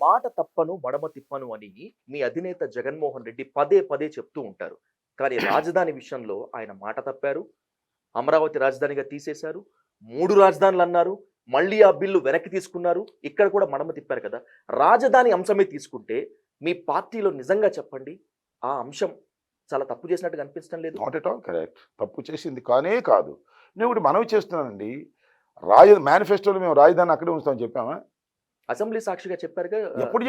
మాట తప్పను మడమ తిప్పను అని మీ అధినేత జగన్మోహన్ రెడ్డి పదే పదే చెప్తూ ఉంటారు. కానీ రాజధాని విషయంలో ఆయన మాట తప్పారు. అమరావతి రాజధానిగా తీసేశారు. మూడు రాజధానులు అన్నారు. మళ్ళీ ఆ బిల్లు వెనక్కి తీసుకున్నారు. ఇక్కడ కూడా మడమ తిప్పారు కదా. రాజధాని అంశమే తీసుకుంటే మీ పార్టీలో నిజంగా చెప్పండి. ఆ అంశం చాలా తప్పు చేసినట్టుగా కనిపించడం లేదు. నాట్ ఎట్ ఆల్ కరెక్ట్ తప్పు చేసింది కానే కాదు. నేను ఒకటి మనవి చేస్తున్నానండి. రాజ మేనిఫెస్టోలో మేము రాజధాని అక్కడే ఉంచుతామని చెప్పామా? అసెంబ్లీ సాక్షిగా చెప్పారుగా ఆ, ఎప్పుడు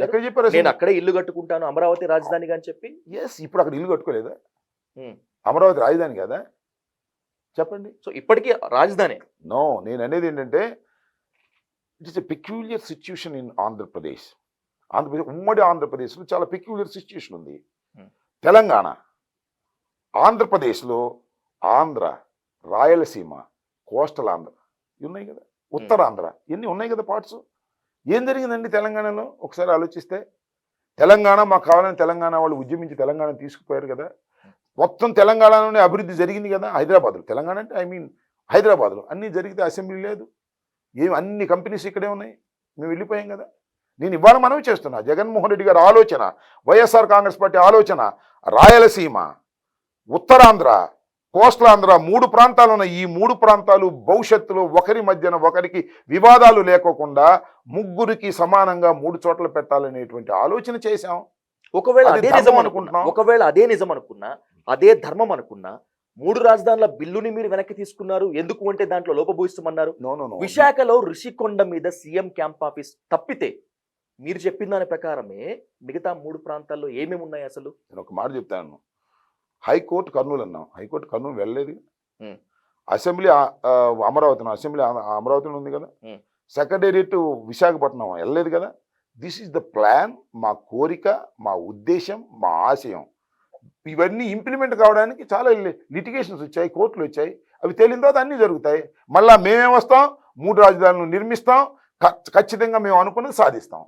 ఎక్కడ చెప్పారు నేను అక్కడే ఇల్లు కట్టుకుంటాను అమరావతి రాజధానిగా అని చెప్పి. ఎస్ ఇప్పుడు అక్కడ ఇల్లు కట్టుకోలేదా. అమరావతి రాజధాని కదా? చెప్పండి. సో ఇప్పటికీ రాజధాని. నో నేను అనేది ఏంటంటే it is a peculiar situation in Andhra Pradesh Andhra Pradesh ఉమ్మడి ఆంధ్రప్రదేశ్లో చాలా పెక్యూలియర్ సిచ్యుయేషన్ ఉంది. తెలంగాణ ఆంధ్రప్రదేశ్లో ఆంధ్ర రాయలసీమ కోస్టల్ ఆంధ్ర ఉన్నాయి కదా? ఉత్తరాంధ్ర ఇవన్నీ ఉన్నాయి కదా పార్ట్స్? ఏం జరిగిందండి తెలంగాణలో? ఒకసారి ఆలోచిస్తే తెలంగాణ మాకు కావాలని తెలంగాణ వాళ్ళు ఉద్యమించి తెలంగాణ తీసుకుపోయారు కదా. మొత్తం తెలంగాణలోనే అభివృద్ధి జరిగింది కదా హైదరాబాద్లో. తెలంగాణ అంటే ఐ మీన్ హైదరాబాద్లో. అన్నీ జరిగితే అసెంబ్లీ లేదు. ఏం అన్ని కంపెనీస్ ఇక్కడే ఉన్నాయి. మేము వెళ్ళిపోయాం కదా. నేను ఇవాళ మనవి చేస్తున్నా. జగన్మోహన్ రెడ్డి గారి ఆలోచన వైఎస్ఆర్ కాంగ్రెస్ పార్టీ ఆలోచన రాయలసీమ ఉత్తరాంధ్ర కోస్టలాంధ్ర మూడు ప్రాంతాలు ఉన్నాయి ఈ మూడు ప్రాంతాలు భవిష్యత్తులో ఒకరి మధ్యన ఒకరికి వివాదాలు లేకోకుండా ముగ్గురికి సమానంగా మూడు చోట్ల పెట్టాలనేటువంటి ఆలోచన చేశాం. ఒకవేళ అది నిజం అనుకుంటున్నాం. అనుకున్నా ఒకవేళ అదే నిజం అనుకున్నా అదే ధర్మం అనుకున్నా మూడు రాజధానుల బిల్లుని మీరు వెనక్కి తీసుకున్నారు ఎందుకు అంటే దాంట్లో లోపభూయిస్తామన్నారు విశాఖలో ఋషికొండ మీద సీఎం క్యాంప్ ఆఫీస్ తప్పితే మీరు చెప్పిన దాని ప్రకారమే మిగతా మూడు ప్రాంతాల్లో ఏమేమి ఉన్నాయి అసలు? నేను ఒక మాట చెప్తాను. హైకోర్టు కర్నూలు అన్నాం. హైకోర్టు కర్నూలు వెళ్ళలేదు. అసెంబ్లీ ఆ- ఆ, అమరావతి అసెంబ్లీ అమరావతిలో ఉంది కదా. సెక్రటేరియట్ విశాఖపట్నం వెళ్ళలేదు కదా. దిస్ ఈజ్ ద ప్లాన్ మా కోరిక మా ఉద్దేశం మా ఆశయం. ఇవన్నీ ఇంప్లిమెంట్ కావడానికి చాలా లిటిగేషన్స్ వచ్చాయి కోర్టులు వచ్చాయి. అవి తేలిన తర్వాత అన్నీ జరుగుతాయి. మళ్ళా మేమే వస్తాం? మూడు రాజధానులు నిర్మిస్తాం. ఖచ్చితంగా మేము అనుకున్నది సాధిస్తాం.